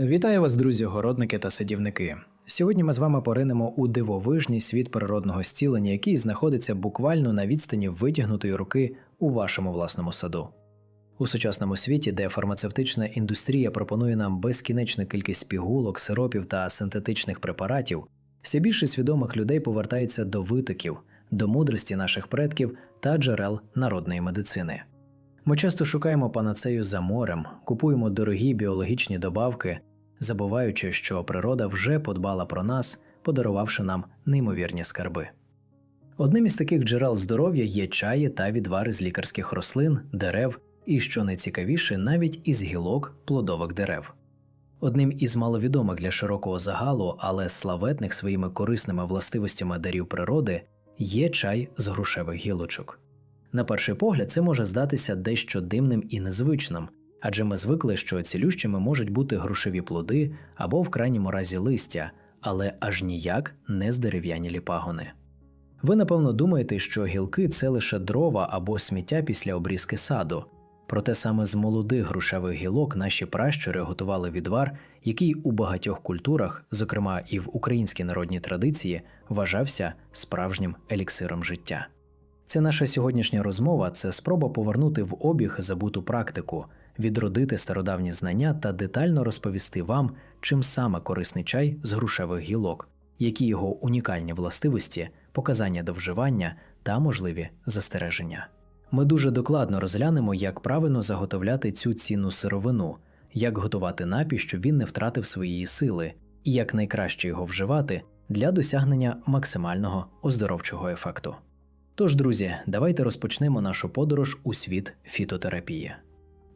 Вітаю вас, друзі, городники та садівники. Сьогодні ми з вами поринемо у дивовижний світ природного зцілення, який знаходиться буквально на відстані витягнутої руки у вашому власному саду. У сучасному світі, де фармацевтична індустрія пропонує нам безкінечну кількість пігулок, сиропів та синтетичних препаратів, все більше свідомих людей повертається до витоків, до мудрості наших предків та джерел народної медицини. Ми часто шукаємо панацею за морем, купуємо дорогі біологічні добавки, забуваючи, що природа вже подбала про нас, подарувавши нам неймовірні скарби. Одним із таких джерел здоров'я є чаї та відвари з лікарських рослин, дерев і, що найцікавіше, навіть із гілок плодових дерев. Одним із маловідомих для широкого загалу, але славетних своїми корисними властивостями дарів природи є чай з грушевих гілочок. На перший погляд, це може здатися дещо дивним і незвичним, адже ми звикли, що цілющими можуть бути грушеві плоди або в крайньому разі листя, але аж ніяк не здерев'янілі пагони. Ви напевно думаєте, що гілки це лише дрова або сміття після обрізки саду. Проте саме з молодих грушевих гілок наші пращури готували відвар, який у багатьох культурах, зокрема і в українській народній традиції, вважався справжнім еліксиром життя. Це наша сьогоднішня розмова це спроба повернути в обіг забуту практику, відродити стародавні знання та детально розповісти вам, чим саме корисний чай з грушевих гілок, які його унікальні властивості, показання до вживання та можливі застереження. Ми дуже докладно розглянемо, як правильно заготовляти цю цінну сировину, як готувати напій, щоб він не втратив своєї сили, і як найкраще його вживати для досягнення максимального оздоровчого ефекту. Тож, друзі, давайте розпочнемо нашу подорож у світ фітотерапії.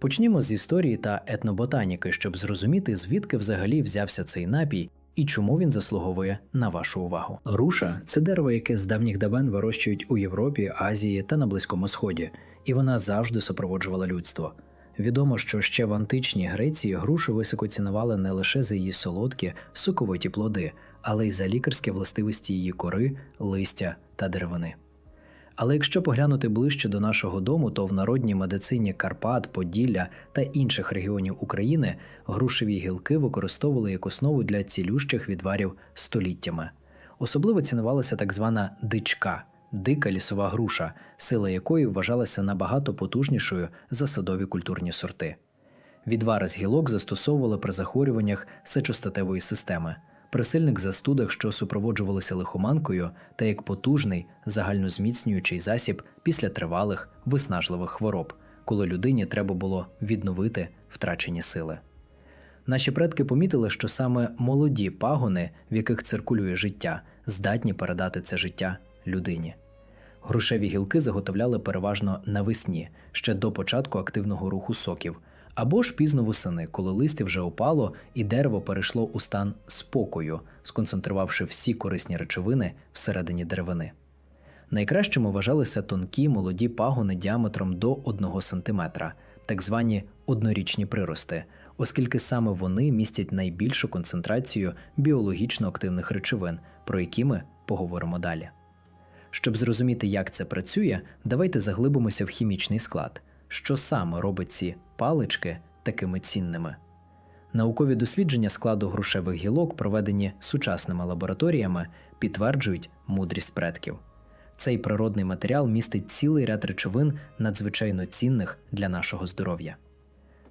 Почнімо з історії та етноботаніки, щоб зрозуміти, звідки взагалі взявся цей напій і чому він заслуговує на вашу увагу. Руша це дерево, яке з давніх давен вирощують у Європі, Азії та на Близькому Сході, і вона завжди супроводжувала людство. Відомо, що ще в античній Греції грушу високо цінували не лише за її солодкі, соковиті плоди, але й за лікарські властивості її кори, листя та деревини. Але якщо поглянути ближче до нашого дому, то в народній медицині Карпат, Поділля та інших регіонів України грушеві гілки використовували як основу для цілющих відварів століттями. Особливо цінувалася так звана дичка дика лісова груша, сила якої вважалася набагато потужнішою за садові культурні сорти. Відвари з гілок застосовували при захворюваннях сечостатевої системи при сильних застудах, що супроводжувалися лихоманкою, та як потужний загальнозміцнюючий засіб після тривалих виснажливих хвороб, коли людині треба було відновити втрачені сили. Наші предки помітили, що саме молоді пагони, в яких циркулює життя, здатні передати це життя людині. Грушеві гілки заготовляли переважно навесні, ще до початку активного руху соків, або ж пізно восени, коли листя вже опало і дерево перейшло у стан спокою, сконцентрувавши всі корисні речовини всередині деревини. Найкращими вважалися тонкі молоді пагони діаметром до 1 см, так звані однорічні прирости, оскільки саме вони містять найбільшу концентрацію біологічно активних речовин, про які ми поговоримо далі. Щоб зрозуміти, як це працює, давайте заглибимося в хімічний склад, що саме робить ці палички такими цінними. Наукові дослідження складу грушевих гілок, проведені сучасними лабораторіями, підтверджують мудрість предків. Цей природний матеріал містить цілий ряд речовин надзвичайно цінних для нашого здоров'я.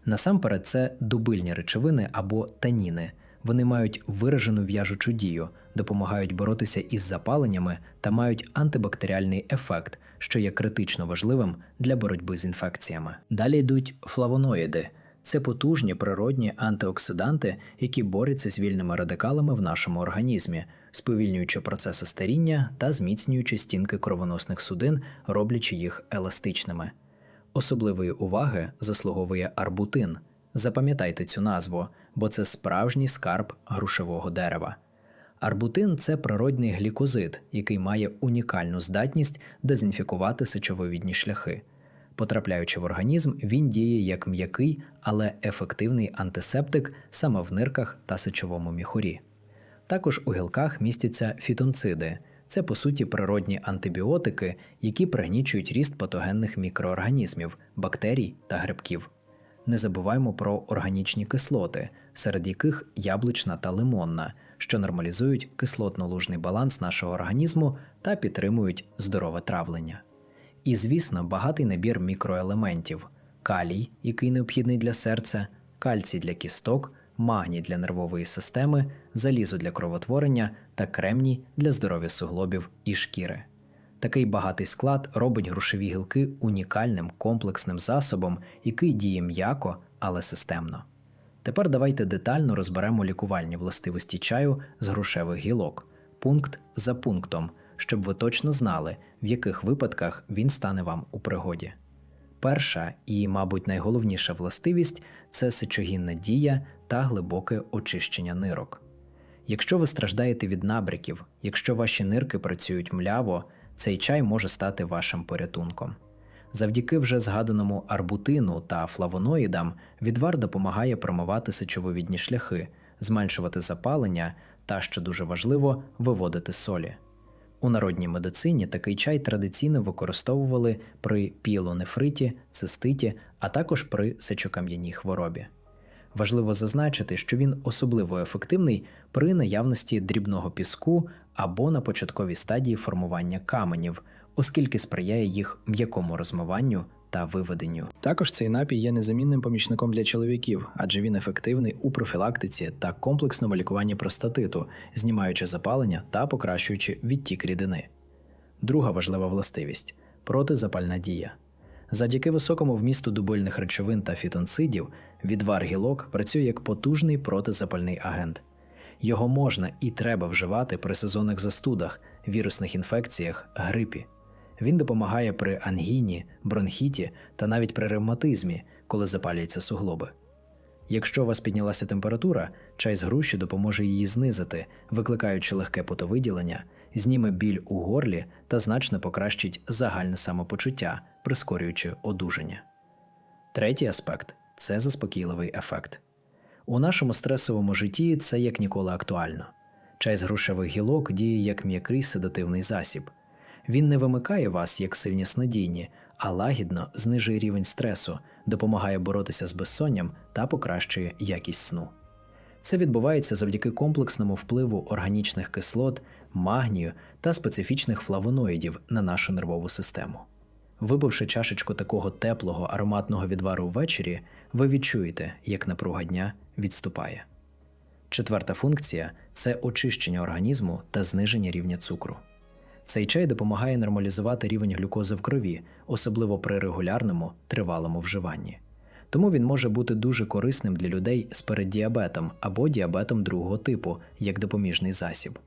Насамперед, це дубильні речовини або таніни. Вони мають виражену в'яжучу дію, допомагають боротися із запаленнями та мають антибактеріальний ефект, що є критично важливим для боротьби з інфекціями. Далі йдуть флавоноїди. Це потужні природні антиоксиданти, які борються з вільними радикалами в нашому організмі, сповільнюючи процеси старіння та зміцнюючи стінки кровоносних судин, роблячи їх еластичними. Особливої уваги заслуговує арбутин. Запам'ятайте цю назву, бо це справжній скарб грушевого дерева. Арбутин це природний глікозид, який має унікальну здатність дезінфікувати сечовивідні шляхи. Потрапляючи в організм, він діє як м'який, але ефективний антисептик саме в нирках та сечовому міхурі. Також у гілках містяться фітонциди. Це по суті природні антибіотики, які пригнічують ріст патогенних мікроорганізмів, бактерій та грибків. Не забуваємо про органічні кислоти, серед яких яблучна та лимонна, що нормалізують кислотно-лужний баланс нашого організму та підтримують здорове травлення. І, звісно, багатий набір мікроелементів: калій, який необхідний для серця, кальцій для кісток, магній для нервової системи, залізо для кровотворення та кремній для здоров'я суглобів і шкіри. Такий багатий склад робить грушеві гілки унікальним комплексним засобом, який діє м'яко, але системно. Тепер давайте детально розберемо лікувальні властивості чаю з грушевих гілок, пункт за пунктом, щоб ви точно знали, в яких випадках він стане вам у пригоді. Перша і, мабуть, найголовніша властивість це сечогінна дія та глибоке очищення нирок. Якщо ви страждаєте від набряків, якщо ваші нирки працюють мляво, цей чай може стати вашим порятунком. Завдяки вже згаданому арбутину та флавоноїдам відвар допомагає промивати сечовивідні шляхи, зменшувати запалення та, що дуже важливо, виводити солі. У народній медицині такий чай традиційно використовували при піелонефриті, циститі, а також при сечокам'яній хворобі. Важливо зазначити, що він особливо ефективний при наявності дрібного піску або на початковій стадії формування каменів, оскільки сприяє їх м'якому розмиванню та виведенню. Також цей напій є незамінним помічником для чоловіків, адже він ефективний у профілактиці та комплексному лікуванні простатиту, знімаючи запалення та покращуючи відтік рідини. Друга важлива властивість протизапальна дія. Завдяки високому вмісту дубильних речовин та фітонцидів відвар гілок працює як потужний протизапальний агент. Його можна і треба вживати при сезонних застудах, вірусних інфекціях, грипі. Він допомагає при ангіні, бронхіті та навіть при ревматизмі, коли запалюються суглоби. Якщо у вас піднялася температура, чай з груші допоможе її знизити, викликаючи легке потовиділення, зніме біль у горлі та значно покращить загальне самопочуття, прискорюючи одужання. Третій аспект це заспокійливий ефект. У нашому стресовому житті це як ніколи актуально. Чай з грушевих гілок діє як м'який седативний засіб. Він не вимикає вас як сильні снодійні, а лагідно знижує рівень стресу, допомагає боротися з безсонням та покращує якість сну. Це відбувається завдяки комплексному впливу органічних кислот, магнію та специфічних флавоноїдів на нашу нервову систему. Випивши чашечку такого теплого ароматного відвару ввечері, ви відчуєте, як напруга дня відступає. Четверта функція це очищення організму та зниження рівня цукру. Цей чай допомагає нормалізувати рівень глюкози в крові, особливо при регулярному тривалому вживанні. Тому він може бути дуже корисним для людей з переддіабетом або діабетом другого типу як допоміжний засіб.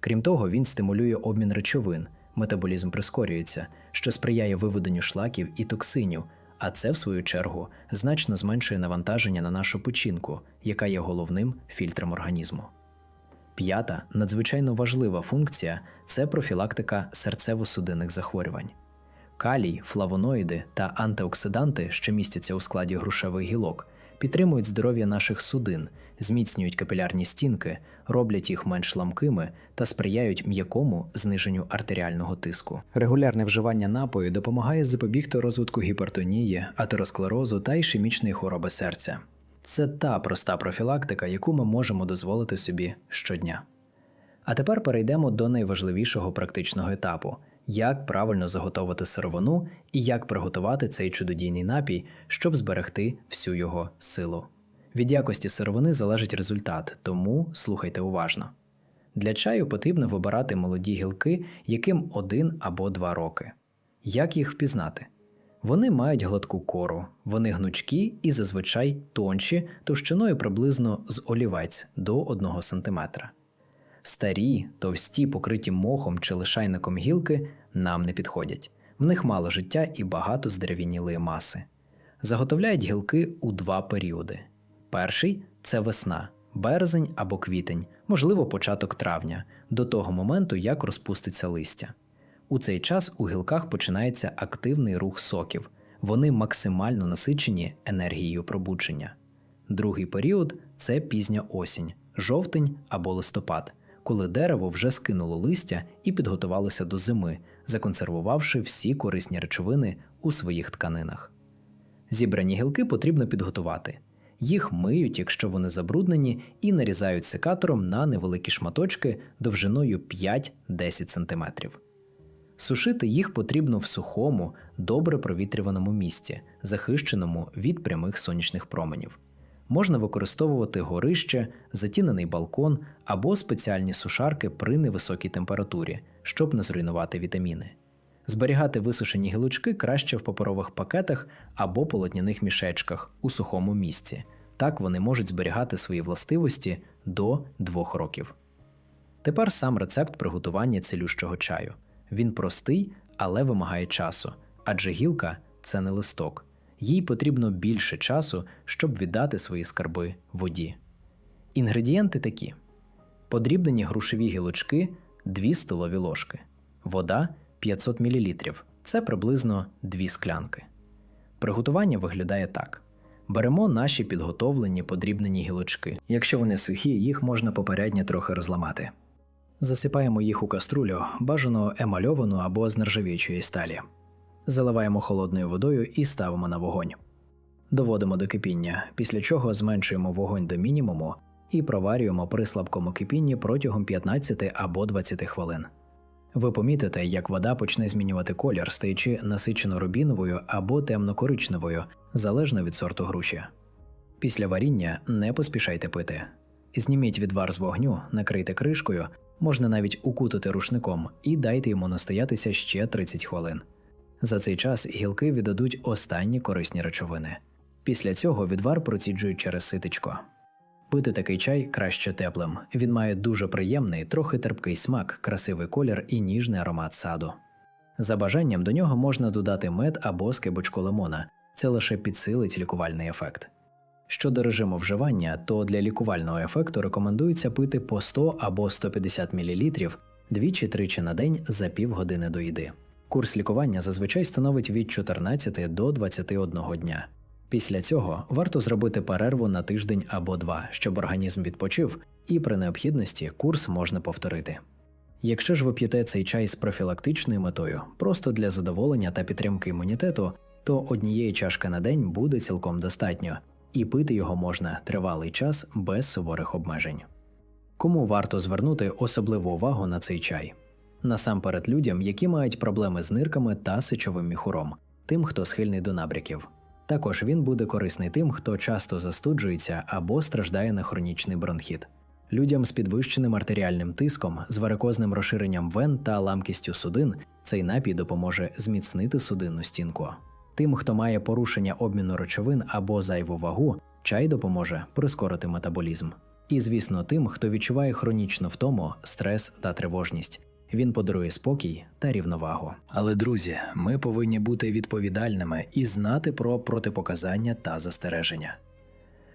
Крім того, він стимулює обмін речовин, метаболізм прискорюється, що сприяє виведенню шлаків і токсинів, а це, в свою чергу, значно зменшує навантаження на нашу печінку, яка є головним фільтром організму. П'ята надзвичайно важлива функція це профілактика серцево-судинних захворювань. Калій, флавоноїди та антиоксиданти, що містяться у складі грушевих гілок, підтримують здоров'я наших судин, зміцнюють капілярні стінки, роблять їх менш ламкими та сприяють м'якому зниженню артеріального тиску. Регулярне вживання напою допомагає запобігти розвитку гіпертонії, атеросклерозу та ішемічної хвороби серця. Це та проста профілактика, яку ми можемо дозволити собі щодня. А тепер перейдемо до найважливішого практичного етапу як правильно заготовити сировину і як приготувати цей чудодійний напій, щоб зберегти всю його силу. Від якості сировини залежить результат, тому слухайте уважно. Для чаю потрібно вибирати молоді гілки, яким один або два роки. Як їх впізнати? Вони мають гладку кору, вони гнучкі і зазвичай тонші товщиною приблизно з олівець до 1 см. Старі, товсті, покриті мохом чи лишайником гілки нам не підходять. В них мало життя і багато здерев'янілої маси. Заготовляють гілки у два періоди. Перший це весна, березень або квітень, можливо, початок травня, до того моменту, як розпуститься листя. У цей час у гілках починається активний рух соків, вони максимально насичені енергією пробудження. Другий період це пізня осінь, жовтень або листопад, коли дерево вже скинуло листя і підготувалося до зими, законсервувавши всі корисні речовини у своїх тканинах. Зібрані гілки потрібно підготувати. Їх миють, якщо вони забруднені, і нарізають секатором на невеликі шматочки довжиною 5-10 см. Сушити їх потрібно в сухому, добре провітрюваному місці, захищеному від прямих сонячних променів. Можна використовувати горище, затінений балкон або спеціальні сушарки при невисокій температурі, щоб не зруйнувати вітаміни. Зберігати висушені гілочки краще в паперових пакетах або полотняних мішечках у сухому місці. Так вони можуть зберігати свої властивості до 2 років. Тепер сам рецепт приготування цілющого чаю. Він простий, але вимагає часу, адже гілка це не листок. Їй потрібно більше часу, щоб віддати свої скарби воді. Інгредієнти такі: подрібнені грушеві гілочки 2 столові ложки, вода 500 мл це приблизно 2 склянки. Приготування виглядає так: беремо наші підготовлені подрібнені гілочки. Якщо вони сухі, їх можна попередньо трохи розламати. Засипаємо їх у каструлю, бажано емальовану або з нержавіючої сталі. Заливаємо холодною водою і ставимо на вогонь. Доводимо до кипіння, після чого зменшуємо вогонь до мінімуму і проварюємо при слабкому кипінні протягом 15 або 20 хвилин. Ви помітите, як вода почне змінювати колір, стаючи насичено рубіновою або темно-коричневою, залежно від сорту груші. Після варіння не поспішайте пити. Зніміть відвар з вогню, накрийте кришкою, можна навіть укутати рушником і дайте йому настоятися ще 30 хвилин. За цей час гілки віддадуть останні корисні речовини. Після цього відвар проціджують через ситечко. Пити такий чай краще теплим. Він має дуже приємний, трохи терпкий смак, красивий колір і ніжний аромат саду. За бажанням до нього можна додати мед або скибочку лимона, це лише підсилить лікувальний ефект. Щодо режиму вживання, то для лікувального ефекту рекомендується пити по 100 або 150 мл двічі-тричі на день за півгодини до їди. Курс лікування зазвичай становить від 14 до 21 дня. Після цього варто зробити перерву на тиждень або два, щоб організм відпочив, і при необхідності курс можна повторити. Якщо ж ви п'єте цей чай з профілактичною метою, просто для задоволення та підтримки імунітету, то однієї чашки на день буде цілком достатньо, і пити його можна тривалий час без суворих обмежень. Кому варто звернути особливу увагу на цей чай? Насамперед людям, які мають проблеми з нирками та сечовим міхуром, тим, хто схильний до набряків. Також він буде корисний тим, хто часто застуджується або страждає на хронічний бронхіт. Людям з підвищеним артеріальним тиском, з варикозним розширенням вен та ламкістю судин цей напій допоможе зміцнити судинну стінку. Тим, хто має порушення обміну речовин або зайву вагу, чай допоможе прискорити метаболізм. І, звісно, тим, хто відчуває хронічну втому, стрес та тривожність. Він подарує спокій та рівновагу. Але, друзі, ми повинні бути відповідальними і знати про протипоказання та застереження.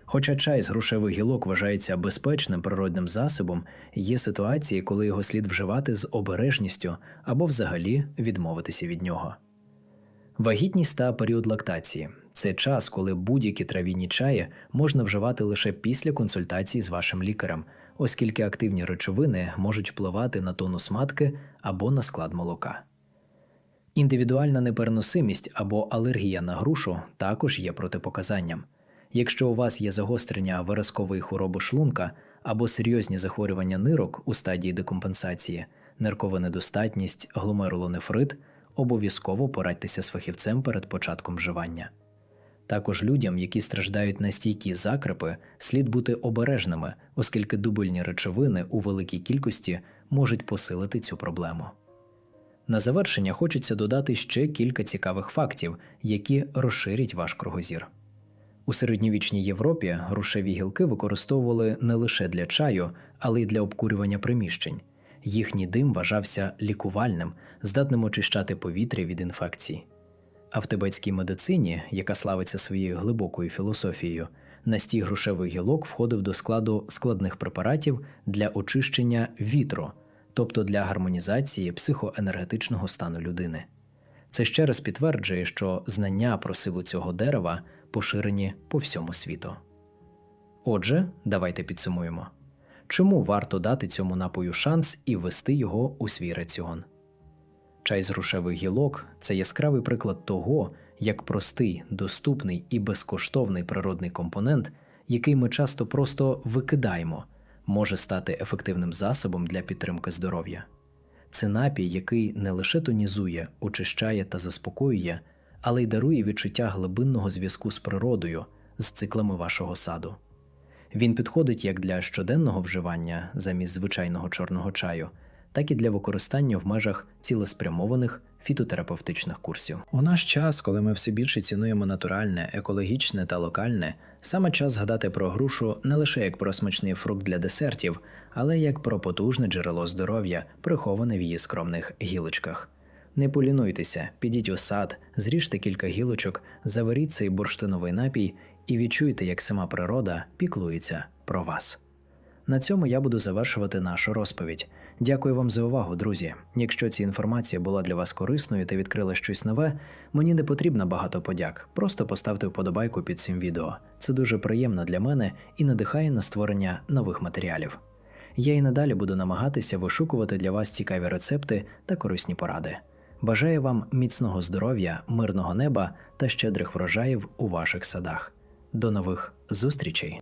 Хоча чай з грушевих гілок вважається безпечним природним засобом, є ситуації, коли його слід вживати з обережністю або взагалі відмовитися від нього. Вагітність та період лактації це час, коли будь-які трав'яні чаї можна вживати лише після консультації з вашим лікарем, оскільки активні речовини можуть впливати на тонус матки або на склад молока. Індивідуальна непереносимість або алергія на грушу також є протипоказанням. Якщо у вас є загострення виразкової хвороби шлунка або серйозні захворювання нирок у стадії декомпенсації, ниркова недостатність, гломерулонефрит, обов'язково порадьтеся з фахівцем перед початком вживання. Також людям, які страждають на стійкі закрепи, слід бути обережними, оскільки дубильні речовини у великій кількості можуть посилити цю проблему. На завершення хочеться додати ще кілька цікавих фактів, які розширять ваш кругозір. У середньовічній Європі грушеві гілки використовували не лише для чаю, але й для обкурювання приміщень. Їхній дим вважався лікувальним, здатним очищати повітря від інфекцій. А в тибетській медицині, яка славиться своєю глибокою філософією, настій грушевих гілок входив до складу складних препаратів для очищення вітру, тобто для гармонізації психоенергетичного стану людини. Це ще раз підтверджує, що знання про силу цього дерева поширені по всьому світу. Отже, давайте підсумуємо, чому варто дати цьому напою шанс і ввести його у свій раціон. Чай з грушевих гілок це яскравий приклад того, як простий, доступний і безкоштовний природний компонент, який ми часто просто викидаємо, може стати ефективним засобом для підтримки здоров'я. Це напій, який не лише тонізує, очищає та заспокоює, але й дарує відчуття глибинного зв'язку з природою, з циклами вашого саду. Він підходить як для щоденного вживання замість звичайного чорного чаю, так і для використання в межах цілеспрямованих фітотерапевтичних курсів. У наш час, коли ми все більше цінуємо натуральне, екологічне та локальне, саме час згадати про грушу не лише як про смачний фрукт для десертів, але як про потужне джерело здоров'я, приховане в її скромних гілочках. Не полінуйтеся, підіть у сад, зріжте кілька гілочок, заваріть цей бурштиновий напій і відчуйте, як сама природа піклується про вас. На цьому я буду завершувати нашу розповідь. Дякую вам за увагу, друзі. Якщо ця інформація була для вас корисною та відкрила щось нове, мені не потрібно багато подяк. Просто поставте вподобайку під цим відео. Це дуже приємно для мене і надихає на створення нових матеріалів. Я і надалі буду намагатися вишукувати для вас цікаві рецепти та корисні поради. Бажаю вам міцного здоров'я, мирного неба та щедрих врожаїв у ваших садах. До нових зустрічей!